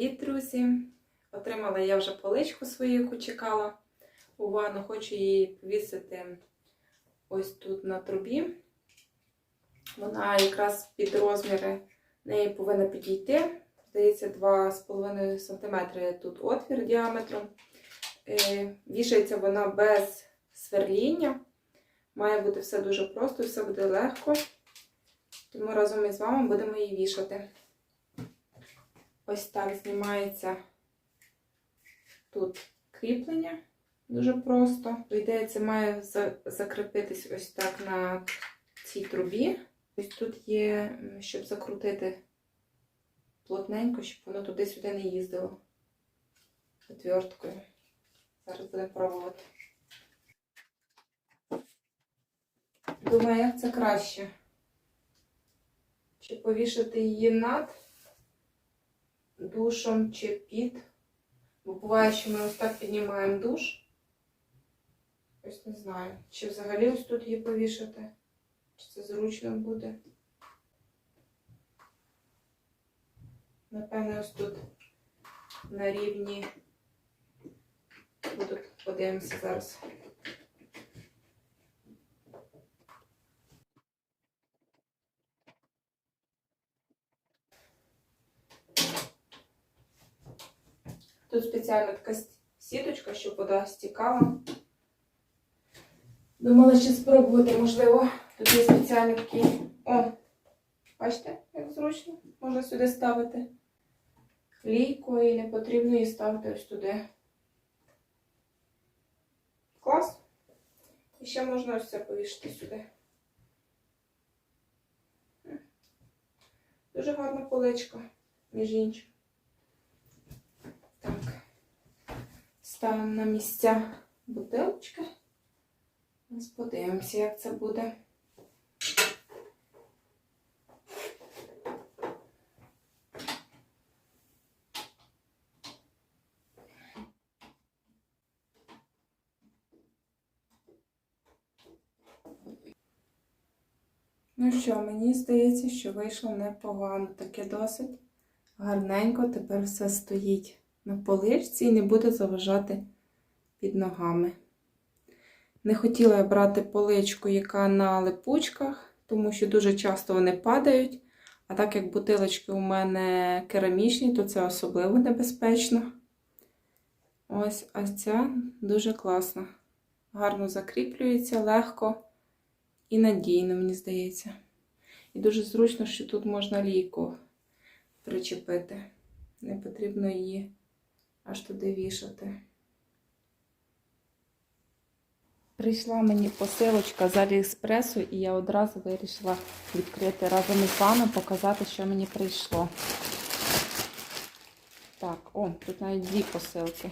Привіт, друзі! Отримала я вже поличку свою, яку чекала. У ванну хочу її повісити ось тут на трубі. Вона якраз під розміри неї повинна підійти. Здається, 2,5 см тут отвір діаметром. Е, Вішається вона без сверління. Має бути все дуже просто, все буде легко. Тому разом із вами будемо її вішати. Ось так знімається тут кріплення. Дуже просто. По ідеї, це має закріпитись ось так на цій трубі. Ось тут є, щоб закрутити плотненько, щоб воно туди-сюди не їздило. Отверткою. Зараз будемо пробувати. Думаю, як це краще. Чи повішати її над душом чи під. Бо буває, що ми ось так піднімаємо душ. Ось не знаю. Чи взагалі ось тут її повішати? Чи це зручно буде? Напевне, ось тут на рівні. Буду подивимося зараз. Тут спеціальна така сіточка, щоб вода стікала. Думала ще спробувати, можливо, тут є спеціальний такий. О, бачите, як зручно. Можна сюди ставити лійку і не потрібно її ставити ось туди. Клас. І ще можна ось це повішати сюди. Дуже гарна поличка, між іншим. Так. Ставимо на місця бутилочки. Ось подивимося, як це буде. Ну що, мені здається, що вийшло непогано. Таке досить гарненько. Тепер все стоїть на поличці і не буде заважати під ногами. Не хотіла я брати поличку, яка на липучках, тому що дуже часто вони падають. А так як бутилочки у мене керамічні, то це особливо небезпечно. Ось, а ця дуже класна. Гарно закріплюється, легко і надійно, мені здається. І дуже зручно, що тут можна лійку причепити. Не потрібно її аж туди вішати. Прийшла мені посилочка з Аліекспресу, і я одразу вирішила відкрити разом із вами, показати, що мені прийшло. Так, о, тут навіть дві посилки.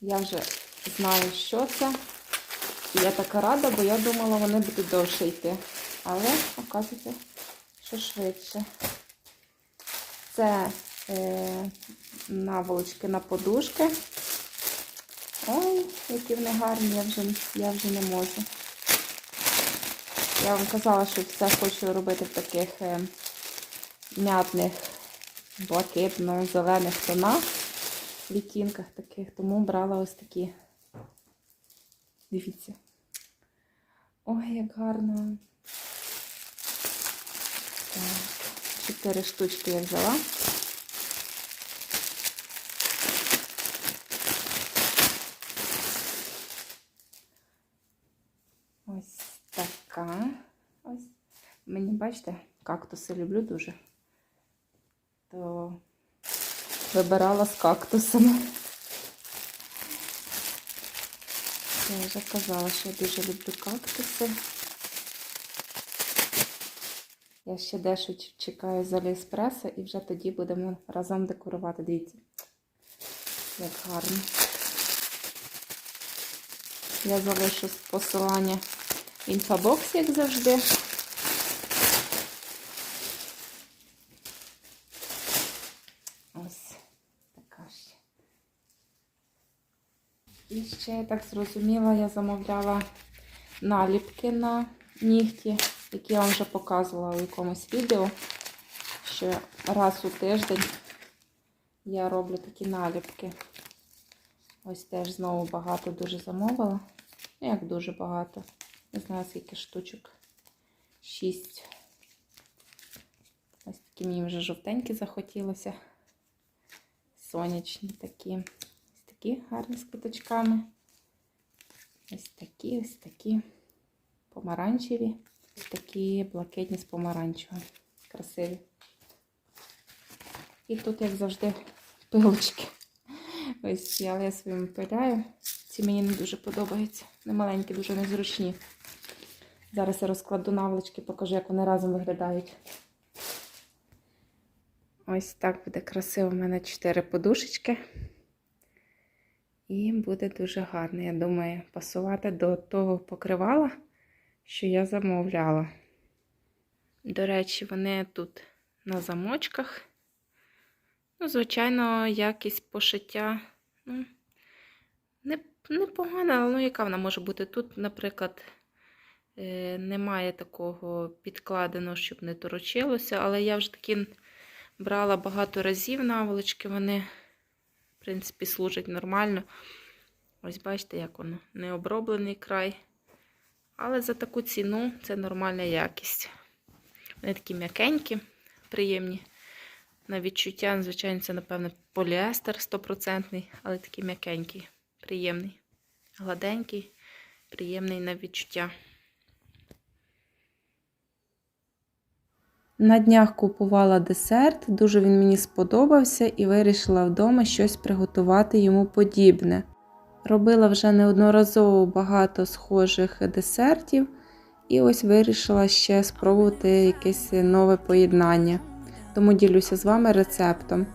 Я вже знаю, що це. І я така рада, бо я думала, вони будуть довше йти. Але, оказується, що швидше. Це наволочки на подушки. Ой, які вони гарні, я вже, я вже не можу. Я вам казала, що все хочу робити в таких е, м'ятних, блакитно-зелених тонах, відтінках таких, тому брала ось такі. Дивіться. Ой, як гарно. Так, чотири штучки я взяла. Ось така. Ось. Мені, бачите, кактуси люблю дуже. То вибирала з кактусами. Я вже казала, що я дуже люблю кактуси. Я ще дещо чекаю з Аліекспреса і вже тоді будемо разом декорувати. Дивіться, як гарно. Я залишу посилання в інфобоксі, як завжди. Ось така ще. І ще, я так зрозуміла, я замовляла наліпки на нігті, які я вам вже показувала у якомусь відео. що раз у тиждень я роблю такі наліпки. Ось теж знову багато дуже замовила. Ну, як дуже багато. Не знаю, скільки штучок. Шість. Ось такі мені вже жовтенькі захотілося. Сонячні такі. Ось такі гарні з квіточками. Ось такі, ось такі помаранчеві. Ось такі блакитні з помаранчевим. Красиві. І тут, як завжди, пилочки. Ось я своїм пиляю. Ці мені не дуже подобаються. Не маленькі, дуже незручні. Зараз я розкладу наволочки, покажу, як вони разом виглядають. Ось так буде красиво. У мене 4 подушечки. І буде дуже гарно, я думаю, пасувати до того покривала, що я замовляла. До речі, вони тут на замочках. Ну, звичайно, якість пошиття ну, не, непогана, але ну, яка вона може бути? Тут, наприклад, немає такого підкладеного, щоб не торочилося, але я вже такі брала багато разів наволочки, вони, в принципі, служать нормально. Ось бачите, як воно не оброблений край. Але за таку ціну це нормальна якість. Вони такі м'якенькі, приємні. На відчуття, звичайно, це, напевно, поліестер 100%, але такий м'якенький, приємний. Гладенький, приємний на відчуття. На днях купувала десерт, дуже він мені сподобався і вирішила вдома щось приготувати йому подібне. Робила вже неодноразово багато схожих десертів, і ось вирішила ще спробувати якесь нове поєднання. Тому ділюся з вами рецептом.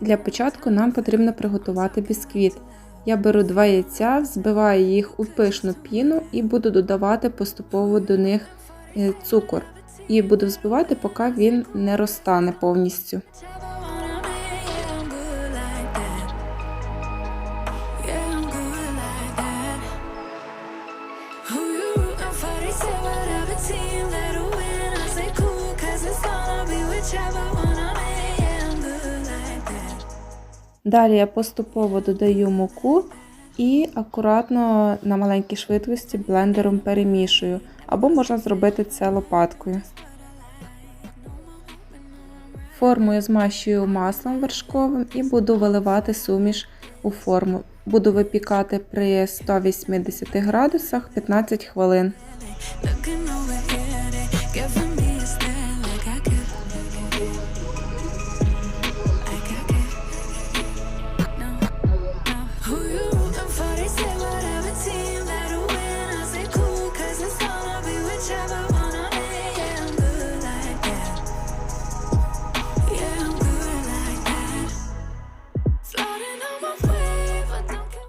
Для початку нам потрібно приготувати бісквіт. Я беру два яйця, взбиваю їх у пишну піну і буду додавати поступово до них е, цукор. І буду взбивати, поки він не розтане повністю. Далі я поступово додаю муку і акуратно на маленькій швидкості блендером перемішую, або можна зробити це лопаткою. Форму я змащую маслом вершковим і буду виливати суміш у форму. Буду випікати при 180 градусах 15 хвилин.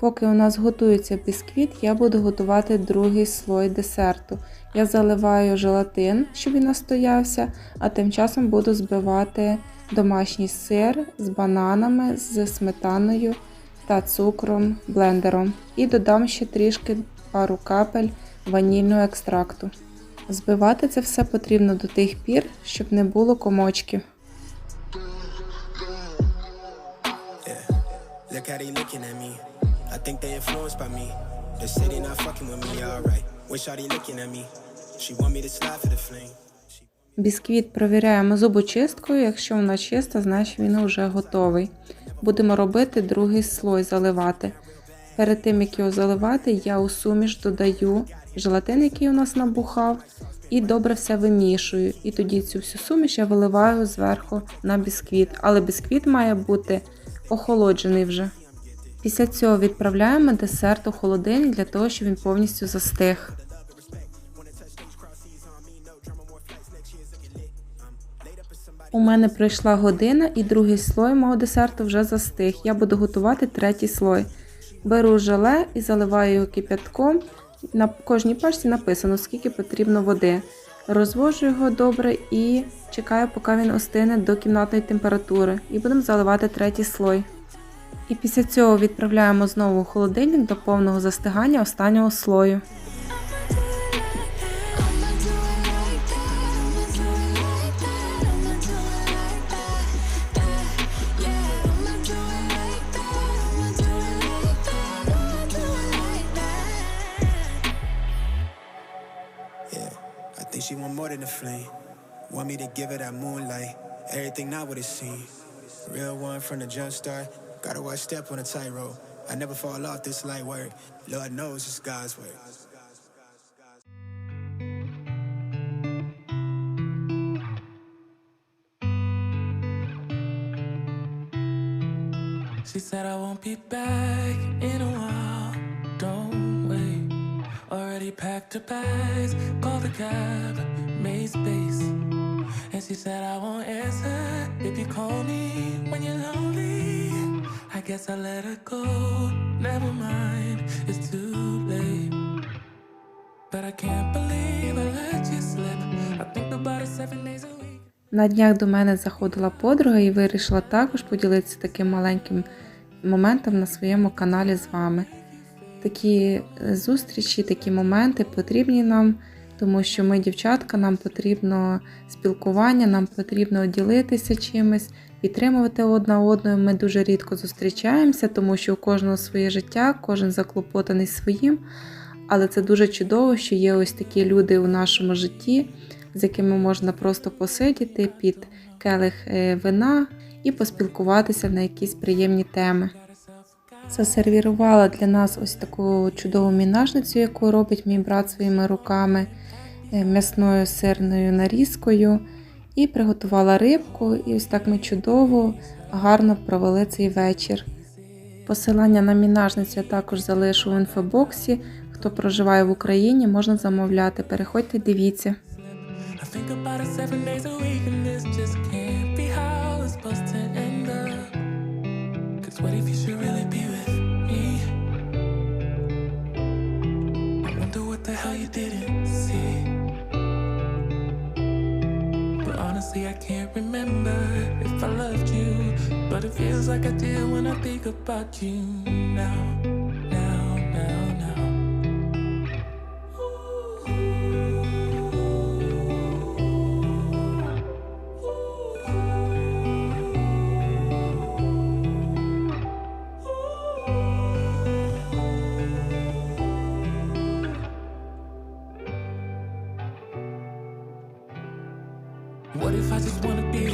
Поки у нас готується бісквіт, я буду готувати другий слой десерту. Я заливаю желатин, щоб він настоявся, а тим часом буду збивати домашній сир з бананами, з сметаною та цукром блендером. І додам ще трішки пару капель ванільного екстракту. Збивати це все потрібно до тих пір, щоб не було комочків. Look I think they influenced by me. Say they not fucking with me, alright. Wish they looking at me. She want me to slide for the flame. Бісквіт провіряємо зубочисткою. Якщо вона чиста, значить він вже готовий. Будемо робити другий слой заливати. Перед тим, як його заливати, я у суміш додаю желатин, який у нас набухав, і добре все вимішую. І тоді цю всю суміш я виливаю зверху на бісквіт. Але бісквіт має бути охолоджений вже. Після цього відправляємо десерт у холодильник для того, щоб він повністю застиг. У мене пройшла година і другий слой мого десерту вже застиг. Я буду готувати третій слой. Беру желе і заливаю його кип'ятком. На кожній пачці написано, скільки потрібно води. Розвожу його добре і чекаю, поки він остине до кімнатної температури. І будемо заливати третій слой. І після цього відправляємо знову у холодильник до повного застигання останнього слою. Think she want more than a flame. Want me to give her that moonlight. Everything not what it seems. Real one from the jump start. Gotta watch step on a tightrope. I never fall off this light work. Lord knows it's God's work. She said I won't be back in a while. Don't wait. Already packed her bags, called a cab, made space. And she said I won't answer if you call me when you're lonely. Guess I let her go. Never mind, it's too late. But I can't believe I let you slip. I think about seven days a week. На днях до мене заходила подруга і вирішила також поділитися таким маленьким моментом на своєму каналі з вами. Такі е, зустрічі, такі моменти потрібні нам, тому що ми, дівчатка, нам потрібно спілкування, нам потрібно ділитися чимось, підтримувати одна одну. Ми дуже рідко зустрічаємося, тому що у кожного своє життя, кожен заклопотаний своїм. Але це дуже чудово, що є ось такі люди у нашому житті, з якими можна просто посидіти під келих е, вина і поспілкуватися на якісь приємні теми. Засервірувала для нас ось таку чудову мінажницю, яку робить мій брат своїми руками, е, м'ясною сирною нарізкою. І приготувала рибку, і ось так ми чудово, гарно провели цей вечір. Посилання на мінажницю я також залишу в інфобоксі. Хто проживає в Україні, можна замовляти. Переходьте, дивіться. What if you should really be honestly, I can't remember if I loved you. But it feels like I did when I think about you now. Now, What if I just wanna be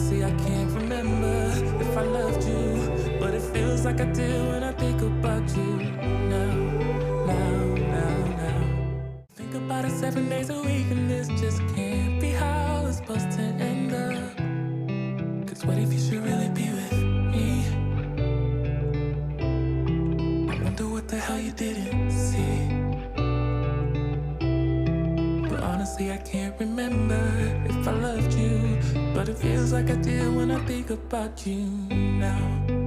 Honestly, I can't remember if I loved you, but it feels like I do when I think about you now, now, now, now. Think about it seven days a week, and this just can't be how it's supposed to end up. Cause what if you should really be with me? I wonder what the hell you didn't see. But honestly, I can't remember if I loved you. But it feels like I did when I think about you now,